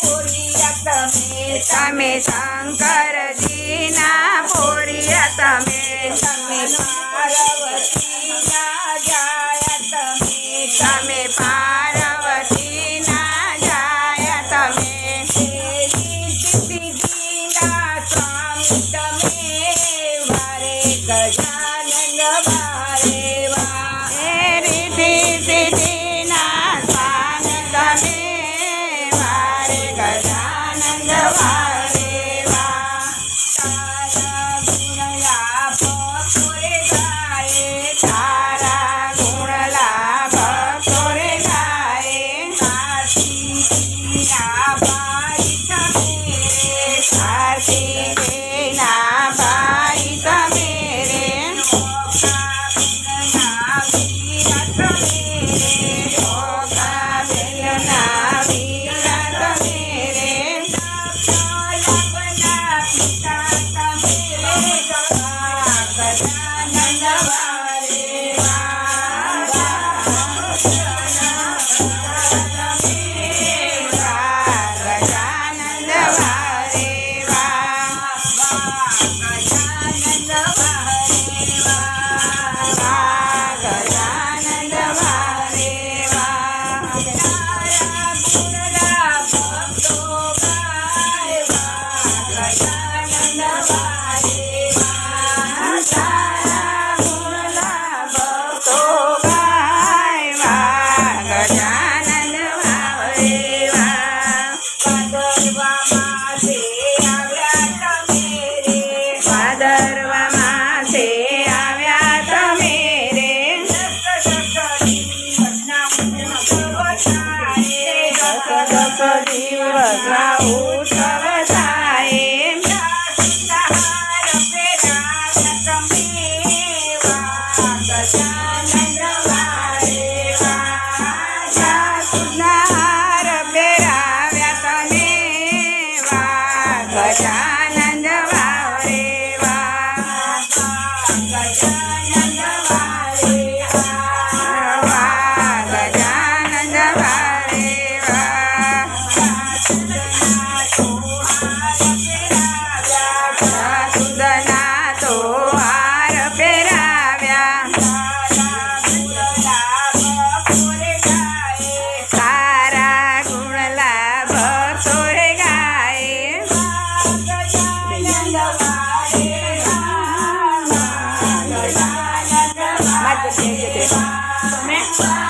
પોરિયા તમે તમે શંકરજીના પોરિયા તમે તમે પાર્વતીના જાય તમે તમે પાર્વતીના જાય તમે સ્વામી તમે વારે ગજાનંદ વારે fire. વારે વા Rosa. fly.